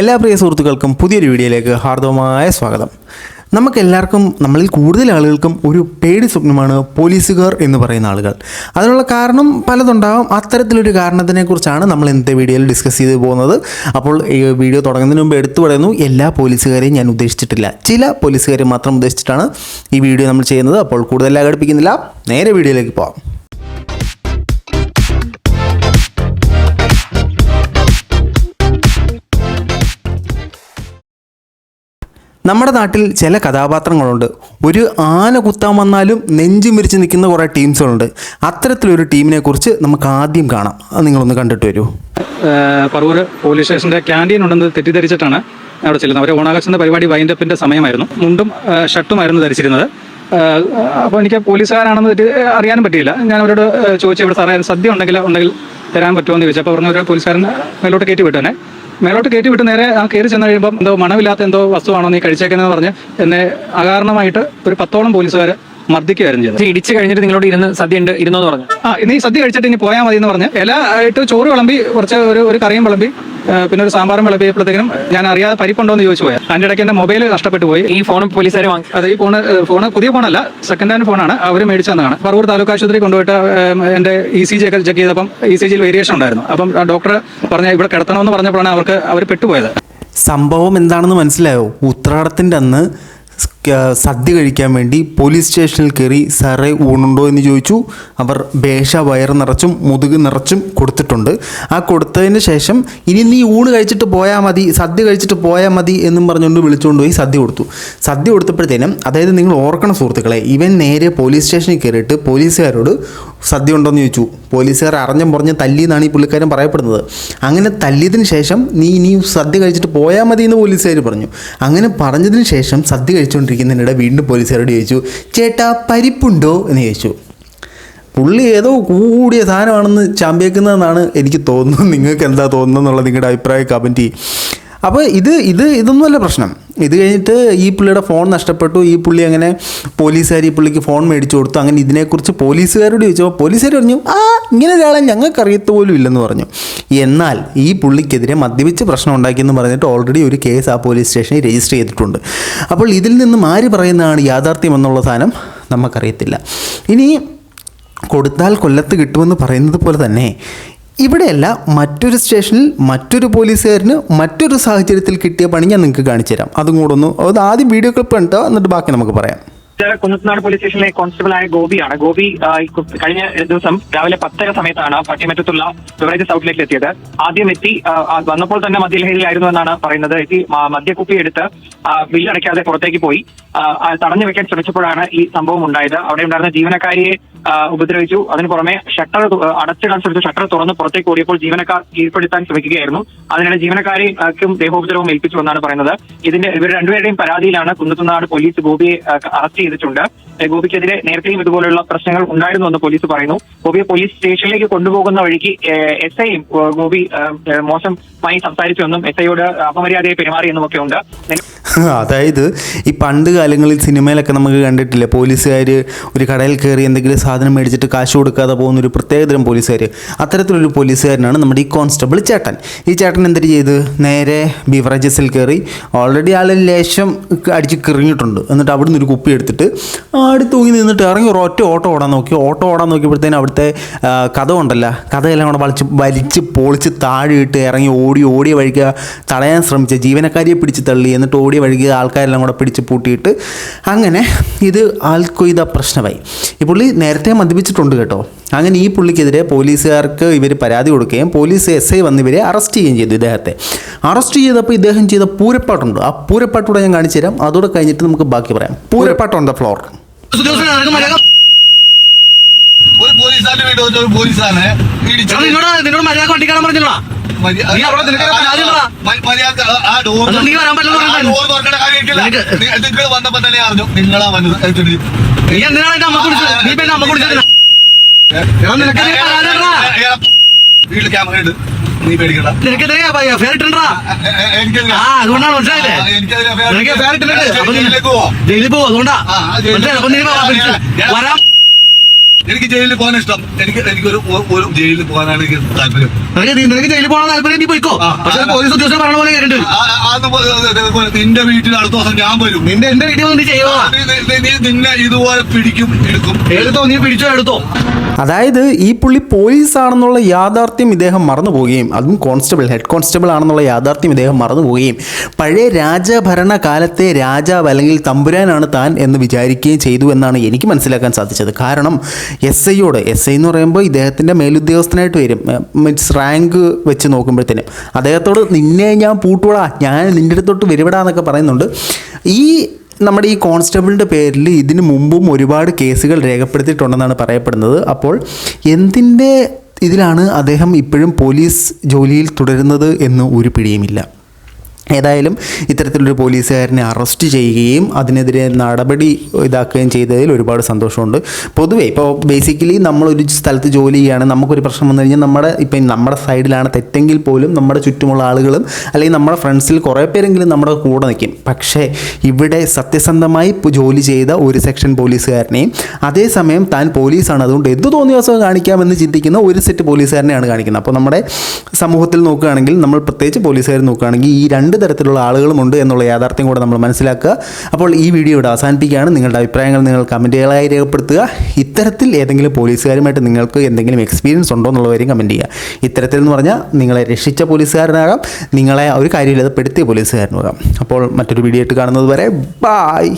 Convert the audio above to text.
എല്ലാ പ്രിയ സുഹൃത്തുക്കൾക്കും പുതിയൊരു വീഡിയോയിലേക്ക് ഹാർദവമായ സ്വാഗതം. നമുക്കെല്ലാവർക്കും നമ്മളിൽ കൂടുതൽ ആളുകൾക്കും ഒരു പേടി സ്വപ്നമാണ് പോലീസുകാർ എന്ന് പറയുന്ന ആളുകൾ. അതിനുള്ള കാരണം പലതുണ്ടാകും അത്തരത്തിലൊരു കാരണത്തിനെക്കുറിച്ചാണ് നമ്മൾ ഇന്നത്തെ വീഡിയോയിൽ ഡിസ്കസ് ചെയ്ത് പോകുന്നത്. അപ്പോൾ ഈ വീഡിയോ തുടങ്ങുന്നതിന് മുമ്പ് എടുത്തു പറയുന്നു എല്ലാ പോലീസുകാരെയും ഞാൻ ഉദ്ദേശിച്ചിട്ടില്ല. ചില പോലീസുകാരെ മാത്രം ഉദ്ദേശിച്ചിട്ടാണ് ഈ വീഡിയോ നമ്മൾ ചെയ്യുന്നത്. അപ്പോൾ കൂടുതൽ ഘടിപ്പിക്കുന്നില്ല നേരെ വീഡിയോയിലേക്ക് പോകാം നമ്മുടെ നാട്ടിൽ ചില കഥാപാത്രങ്ങളുണ്ട്. ഒരു ആന കുത്താൻ വന്നാലും നെഞ്ചു മിരിച്ച് നിൽക്കുന്ന കുറേ ടീംസുകളുണ്ട്. അത്തരത്തിലൊരു ടീമിനെ കുറിച്ച് നമുക്ക് ആദ്യം കാണാം. അത് നിങ്ങളൊന്ന് കണ്ടിട്ട് വരൂ. പറവൂർ പോലീസ് സ്റ്റേഷന്റെ ക്യാന്റീൻ ഉണ്ടെന്ന് തെറ്റിദ്ധരിച്ചിട്ടാണ് അവിടെ ചെല്ലുന്നത്. അവരെ ഓണാഘോഷത്തിന്റെ പരിപാടി വൈൻഡപ്പിന്റെ സമയമായിരുന്നു. മുണ്ടും ഷർട്ടുമായിരുന്നു ധരിച്ചിരുന്നത്. അപ്പോൾ എനിക്ക് പോലീസുകാരാണെന്ന് അറിയാനും പറ്റിയില്ല. ഞാൻ അവരോട് ചോദിച്ചു ഇവിടെ സാറേ സദ്യ ഉണ്ടെങ്കിൽ ഉണ്ടെങ്കിൽ തരാൻ പറ്റുമോ? എന്ന് ചോദിച്ചു. അപ്പോൾ പറഞ്ഞു ഒരു പോലീസുകാരൻ മേലോട്ട് കയറ്റി വിട്ടു മേലോട്ട് കയറ്റി വിട്ട് നേരെ ആ കയറി ചെന്ന് കഴിയുമ്പോൾ എന്തോ മണമില്ലാത്ത എന്തോ വസ്തുവാണോ നീ കഴിച്ചേക്കുന്നതെന്ന് പറഞ്ഞ് എന്നെ അകാരണമായിട്ട് ഒരു പത്തോളം പോലീസുകാർ മർദ്ദിക്കുകയായിരുന്നു ചെയ്തത്. ഇടിച്ച് കഴിഞ്ഞിട്ട് നിങ്ങളോട് ഇരുന്ന് സദ്യ ഉണ്ട് ഇരുന്നോ എന്ന് പറഞ്ഞു. ആ നീ സദ്യ കഴിച്ചിട്ട് ഇനി പോയാൽ മതി എന്ന് പറഞ്ഞ്. ഇല ആയിട്ട് ചോറ് വിളമ്പി കുറച്ച് ഒരു ഒരു കറിയും വിളമ്പി പിന്നെ ഒരു സാമ്പാറും വിളമ്പിയപ്പോഴത്തേക്കും ഞാൻ അറിയാതെ പരിപ്പുണ്ടോ എന്ന് ചോദിച്ചു പോയാൽ അതിന്റെ ഇടയ്ക്ക് എന്റെ മൊബൈൽ നഷ്ടപ്പെട്ടു പോയി. ഈ ഫോണും പോലീസുകാർ വാങ്ങി അതെ ഈ ഫോണ് ഫോണ് പുതിയ ഫോണല്ല സെക്കൻഡ് ഹാൻഡ് ഫോണാണ്. അവർ മേടിച്ചതാണ് പറവൂർ താലൂക്ക് ആശുപത്രി കൊണ്ടുപോയിട്ട് എന്റെ എന്റെ ഇ സി ജി ഒക്കെ ചെക്ക് ചെയ്തപ്പം ഇ സി ജിയിൽ വേരിയേഷൻ ഉണ്ടായിരുന്നു. അപ്പം ഡോക്ടർ പറഞ്ഞ ഇവിടെ കിടത്തണമെന്ന് പറഞ്ഞപ്പോഴാണ് അവർക്ക് അവർ പെട്ടുപോയത്. സംഭവം എന്താണെന്ന് മനസ്സിലായോ? ഉത്രാടത്തിന്റെ അന്ന് സദ്യ കഴിക്കാൻ വേണ്ടി പോലീസ് സ്റ്റേഷനിൽ കയറി സാറേ ഊണുണ്ടോ? എന്ന് ചോദിച്ചു. അവർ ബേഷ വയർ നിറച്ചും മുതുക് നിറച്ചും കൊടുത്തിട്ടുണ്ട്. ആ കൊടുത്തതിന് ശേഷം ഇനി നീ ഊണ് കഴിച്ചിട്ട് പോയാൽ മതി സദ്യ കഴിച്ചിട്ട് പോയാൽ മതി എന്നും പറഞ്ഞുകൊണ്ട് വിളിച്ചുകൊണ്ട് പോയി സദ്യ കൊടുത്തു. സദ്യ കൊടുത്തപ്പോഴത്തേനും അതായത് നിങ്ങൾ ഓർക്കണം സുഹൃത്തുക്കളെ ഇവൻ നേരെ പോലീസ് സ്റ്റേഷനിൽ കയറിയിട്ട് പോലീസുകാരോട് സദ്യ ഉണ്ടോയെന്ന് ചോദിച്ചു. പോലീസുകാർ അറിഞ്ഞും പറഞ്ഞ് തല്ലി എന്നാണ് ഈ പുള്ളിക്കാരൻ പറയപ്പെടുന്നത്. അങ്ങനെ തല്ലിയതിന് ശേഷം നീ ഇനി സദ്യ കഴിച്ചിട്ട് പോയാൽ മതി എന്ന് പോലീസുകാർ പറഞ്ഞു. അങ്ങനെ പറഞ്ഞതിന് ശേഷം സദ്യ കഴിച്ചുകൊണ്ടിരിക്കുന്നതിനിടെ വീണ്ടും പോലീസുകാരോട് ചോദിച്ചു ചേട്ടാ പരിപ്പുണ്ടോ? എന്ന് ചോദിച്ചു. പുള്ളി ഏതോ കൂടിയ സാധനമാണെന്ന് ചാമ്പിയേക്കുന്നതെന്നാണ് എനിക്ക് തോന്നുന്നത്. നിങ്ങൾക്ക് എന്താ തോന്നുന്നത് എന്നുള്ള നിങ്ങളുടെ അഭിപ്രായം കമന്റ് ചെയ്യും അപ്പോൾ ഇത് ഇത് ഇതൊന്നുമല്ല പ്രശ്നം. ഇത് കഴിഞ്ഞിട്ട് ഈ പുള്ളിയുടെ ഫോൺ നഷ്ടപ്പെട്ടു. ഈ പുള്ളി അങ്ങനെ പോലീസുകാർ ഈ പുള്ളിക്ക് ഫോൺ മേടിച്ചു കൊടുത്തു. അങ്ങനെ ഇതിനെക്കുറിച്ച് പോലീസുകാരോട് ചോദിച്ചപ്പോൾ പോലീസുകാർ പറഞ്ഞു ആ ഇങ്ങനെ ഒരാളെ ഞങ്ങൾക്ക് അറിയത്ത് പോലും ഇല്ലെന്ന് പറഞ്ഞു. എന്നാൽ ഈ പുള്ളിക്കെതിരെ മദ്യപിച്ച് പ്രശ്നം ഉണ്ടാക്കിയെന്ന് പറഞ്ഞിട്ട് ഓൾറെഡി ഒരു കേസ് ആ പോലീസ് സ്റ്റേഷനിൽ രജിസ്റ്റർ ചെയ്തിട്ടുണ്ട്. അപ്പോൾ ഇതിൽ നിന്നും ആര് പറയുന്നതാണ് യാഥാർത്ഥ്യം എന്നുള്ള സാധനം നമുക്കറിയത്തില്ല. ഇനി കൊടുത്താൽ കൊല്ലത്ത് കിട്ടുമെന്ന് പറയുന്നത് പോലെ തന്നെ ഇവിടെയല്ല മറ്റൊരു സ്റ്റേഷനിൽ മറ്റൊരു പോലീസുകാരന് മറ്റൊരു സാഹചര്യത്തിൽ കിട്ടിയ പണി ഞാൻ നിങ്ങൾക്ക് കാണിച്ചു തരാം. അതും കൂടെ ഒന്ന് അത് ആദ്യം വീഡിയോ ക്ലിപ്പ് കണ്ടോ എന്നിട്ട് ബാക്കി നമുക്ക് പറയാം. കുന്നത്തനാട് പോലീസ് സ്റ്റേഷനിലെ കോൺസ്റ്റബിളായ ഗോപിയാണ്. ഗോപി കഴിഞ്ഞ ദിവസം രാവിലെ പത്തര സമയത്താണ് പട്ടിമറ്റത്തുള്ള ബിവറേജസ് ഔട്ട്ലെറ്റിൽ എത്തിയത്. ആദ്യം എത്തി വന്നപ്പോൾ തന്നെ മദ്യലഹരിയിലായിരുന്നു എന്നാണ് പറയുന്നത്. എത്തി മദ്യക്കുപ്പി എടുത്ത് ബില്ലടയ്ക്കാതെ പുറത്തേക്ക് പോയി. തടഞ്ഞു വെക്കാൻ ശ്രമിച്ചപ്പോഴാണ് ഈ സംഭവം ഉണ്ടായത്. അവിടെ ഉണ്ടായിരുന്ന ജീവനക്കാരിയെ ഉപദ്രവിച്ചു. അതിന് പുറമെ ഷട്ടർ അടച്ചിടാൻ ശ്രമിച്ചു ഷട്ടർ തുറന്ന് പുറത്തേക്ക് ഓടിയപ്പോൾ ജീവനക്കാർ കീഴ്പ്പെടുത്താൻ ശ്രമിക്കുകയായിരുന്നു. അതിനിടെ ജീവനക്കാരെയും ദേഹോപദ്രവം ഏൽപ്പിച്ചു എന്നാണ് പറയുന്നത്. ഇതിന്റെ ഇവർ രണ്ടുപേരുടെയും പരാതിയിലാണ് കുന്നത്തുനാട് പോലീസ് ഗോപിയെ അറസ്റ്റ് ചെയ്തിട്ടുണ്ട്. ഗോപിക്കെതിരെ നേരത്തെയും ഇതുപോലെയുള്ള പ്രശ്നങ്ങൾ ഉണ്ടായിരുന്നു എന്ന് പോലീസ് പറയുന്നു. ഗോപിയെ പോലീസ് സ്റ്റേഷനിലേക്ക് കൊണ്ടുപോകുന്ന വഴിക്ക് എസ് ഐയും ഗോപി മോശമായി സംസാരിച്ചു എന്നും എസ് ഐയോട് അപമര്യാദയെ പെരുമാറി എന്നും ഒക്കെ ഉണ്ട് അതായത് ഈ പണ്ട് കാലങ്ങളിൽ സിനിമയിലൊക്കെ നമുക്ക് കണ്ടിട്ടില്ല? പോലീസുകാർ ഒരു കടയിൽ കയറി എന്തെങ്കിലും സാധനം മേടിച്ചിട്ട് കാശ് കൊടുക്കാതെ പോകുന്ന ഒരു പ്രത്യേകതരം പോലീസുകാർ അത്തരത്തിലൊരു പോലീസുകാരനാണ് നമ്മുടെ ഈ കോൺസ്റ്റബിൾ ചേട്ടൻ. ഈ ചേട്ടൻ എന്തിട്ട് ചെയ്ത്? നേരെ ബിവറേജസിൽ കയറി ഓൾറെഡി ആൾ ലേശം അടിച്ച് കിറിഞ്ഞിട്ടുണ്ട് എന്നിട്ട് അവിടുന്ന് ഒരു കുപ്പി എടുത്തിട്ട് അടുത്ത് തൂങ്ങി നിന്നിട്ട് ഇറങ്ങി ഒരു ഒറ്റ ഓട്ടോ ഓടാൻ നോക്കി. ഓട്ടോ ഓടാൻ നോക്കിയപ്പോഴത്തേനും അവിടുത്തെ കഥ ഉണ്ടല്ലോ. കഥയെല്ലാം കൂടെ വലിച്ച് വലിച്ച് പൊളിച്ച് താഴെയിട്ട് ഇറങ്ങി ഓടി ഓടിയ വഴിക്ക് തടയാൻ ശ്രമിച്ച ജീവനക്കാരിയെ പിടിച്ച് തള്ളി. എന്നിട്ട് ഓടിയ വഴിക്ക് ആൾക്കാരെല്ലാം കൂടെ പിടിച്ച് പൂട്ടിയിട്ട് അങ്ങനെ ഇത് ആൽക്കൊയ്ത പ്രശ്നമായി. ഈ പുള്ളി നേരത്തെ മദ്യപിച്ചിട്ടുണ്ട് കേട്ടോ. അങ്ങനെ ഈ പുള്ളിക്കെതിരെ പോലീസുകാർക്ക് ഇവർ പരാതി കൊടുക്കുകയും പോലീസ് എസ് ഐ വന്ന് ഇവരെ അറസ്റ്റ് ചെയ്യുകയും ചെയ്തു ഇദ്ദേഹത്തെ. അറസ്റ്റ് ചെയ്തപ്പോൾ ഇദ്ദേഹം ചെയ്ത പൂരപ്പാട്ടുണ്ട്. ആ പൂരപ്പാട്ടൂടെ ഞാൻ കാണിച്ചു തരാം അതോടെ കഴിഞ്ഞിട്ട് നമുക്ക് ബാക്കി പറയാം. പൂരപ്പാട്ടുണ്ട് ഫ്ലോർ. പോലീസാന്റെ വീട് വെച്ച ഒരു പോലീസാണ് ഇടിച്ചത്. നിന്നോട് നിന്നോട് മര്യാദ വണ്ടിക്കാണാൻ പറഞ്ഞില്ല നിങ്ങൾ വന്നപ്പോ തന്നെ അറിഞ്ഞു നിങ്ങളാ വന്നത് നീ എന്തിനാണ് എന്റെ അമ്മ കുടിച്ചത് നീ ഇപ്പൊ എന്റെ അമ്മ കുടിച്ചത് നിനക്ക് നീ പരാതി ഉള്ളതാ? വീട്ടിൽ ക്യാമറ ഉണ്ട് നീ പേടിക്കണ്ട നിനക്കെതിരെ ഫെയർ ഇട്ടുണ്ടാ എ- എ- ആ അതുകൊണ്ടാണ് മനസ്സിലായില്ലേ നിനക്ക് ഫെയർ ഇട്ടിട്ടുണ്ട്? ജയിലിൽ പോവും അതുകൊണ്ടാ മനസ്സിലായി അപ്പൊ നീ. വരാം എനിക്ക് ജയിലിൽ പോകാൻ ഇഷ്ടം. എനിക്ക് എനിക്കൊരു ഒ- ഒരു ജയിലിൽ പോകാനാണ് എനിക്ക് താല്പര്യം. നിനക്ക് നീ- നിനക്ക് ജയിലിൽ പോകാൻ താല്പര്യം നീ പോയിക്കോ. പക്ഷെ പോലീസ് ഉദ്യോഗസ്ഥർ പറഞ്ഞ പോലെ നിന്റെ വീട്ടിൽ അടുത്ത ദിവസം ഞാൻ വരും. നിന്റെ എന്റെ വീട്ടിൽ വന്ന് ചെയ്യുക നീ- നിന്നെ ഇതുപോലെ പിടിക്കും എടുക്കും. എടുത്തോ നീ പിടിച്ചോ എടുത്തോ. അതായത് ഈ പുള്ളി പോലീസ് ആണെന്നുള്ള യാഥാർത്ഥ്യം ഇദ്ദേഹം മറന്നു പോവുകയും അതും കോൺസ്റ്റബിൾ ഹെഡ് കോൺസ്റ്റബിൾ ആണെന്നുള്ള യാഥാർത്ഥ്യം ഇദ്ദേഹം മറന്നു പോവുകയും പഴയ രാജഭരണ കാലത്തെ രാജാവ് അല്ലെങ്കിൽ തമ്പുരാനാണ് താൻ എന്ന് വിചാരിക്കുകയും ചെയ്തു എന്നാണ് എനിക്ക് മനസ്സിലാക്കാൻ സാധിച്ചത്. കാരണം എസ് ഐയോട് എസ് ഐ എന്ന് പറയുമ്പോൾ ഇദ്ദേഹത്തിന്റെ മേലുദ്യോഗസ്ഥനായിട്ട് വരും. മീൻസ് റാങ്ക് വെച്ച് നോക്കുമ്പോഴത്തേനും. അദ്ദേഹത്തോട് നിന്നെ ഞാൻ പൂട്ടുവിടാ ഞാൻ നിന്റെ അടുത്തോട്ട് വരുവിടാന്നൊക്കെ പറയുന്നുണ്ട്. ഈ നമ്മുടെ ഈ കോൺസ്റ്റബിളിന്റെ പേരിൽ ഇതിനു മുമ്പും ഒരുപാട് കേസുകൾ രേഖപ്പെടുത്തിയിട്ടുണ്ടെന്നാണ് പറയപ്പെടുന്നത്. അപ്പോൾ എന്തിന്റെ ഇതിലാണ് അദ്ദേഹം ഇപ്പോഴും പോലീസ് ജോലിയിൽ തുടരുന്നത് എന്ന് ഒരു പിടിയുമില്ല. ഏതായാലും ഇത്തരത്തിലൊരു പോലീസുകാരനെ അറസ്റ്റ് ചെയ്യുകയും അതിനെതിരെ നടപടി ഇതാക്കുകയും ചെയ്തതിൽ ഒരുപാട് സന്തോഷമുണ്ട്. പൊതുവേ ഇപ്പോൾ ബേസിക്കലി നമ്മളൊരു സ്ഥലത്ത് ജോലി ചെയ്യുകയാണ് നമുക്കൊരു പ്രശ്നം വന്നു കഴിഞ്ഞാൽ നമ്മുടെ ഇപ്പം നമ്മുടെ സൈഡിലാണ് തെറ്റെങ്കിൽ പോലും നമ്മുടെ ചുറ്റുമുള്ള ആളുകളും അല്ലെങ്കിൽ നമ്മുടെ ഫ്രണ്ട്സിൽ കുറേ പേരെങ്കിലും നമ്മുടെ കൂടെ നിൽക്കും. പക്ഷേ ഇവിടെ സത്യസന്ധമായി ജോലി ചെയ്ത ഒരു സെക്ഷൻ പോലീസുകാരനെയും അതേസമയം താൻ പോലീസാണ്. അതുകൊണ്ട് എന്ത് തോന്നിയ ദിവസം കാണിക്കാമെന്ന് ചിന്തിക്കുന്ന ഒരു സെറ്റ് പോലീസുകാരനെയാണ് കാണിക്കുന്നത്. അപ്പോൾ നമ്മുടെ സമൂഹത്തിൽ നോക്കുകയാണെങ്കിൽ നമ്മൾ പ്രത്യേകിച്ച് പോലീസുകാർ നോക്കുകയാണെങ്കിൽ ഈ രണ്ട് തരത്തിലുള്ള ആളുകളുമുണ്ട് എന്നുള്ള യാഥാർത്ഥ്യം കൂടെ നമ്മൾ മനസ്സിലാക്കുക. അപ്പോൾ ഈ വീഡിയോ ഇവിടെ അവസാനിപ്പിക്കുകയാണ്. നിങ്ങളുടെ അഭിപ്രായങ്ങൾ നിങ്ങൾ കമന്റുകളായി രേഖപ്പെടുത്തുക. ഇത്തരത്തിൽ ഏതെങ്കിലും പോലീസുകാരുമായിട്ട് നിങ്ങൾക്ക് എന്തെങ്കിലും എക്സ്പീരിയൻസ് ഉണ്ടോ എന്നുള്ള കാര്യം കമന്റ് ചെയ്യുക. ഇത്തരത്തിൽ എന്ന് പറഞ്ഞാൽ നിങ്ങളെ രക്ഷിച്ച പോലീസുകാരനാകാം. നിങ്ങളെ ഒരു കാര്യമില്ലാതെ പെടുത്തിയ പോലീസുകാരനാകാം. അപ്പോൾ മറ്റൊരു വീഡിയോ ആയിട്ട് കാണുന്നത് വരെ ബായ്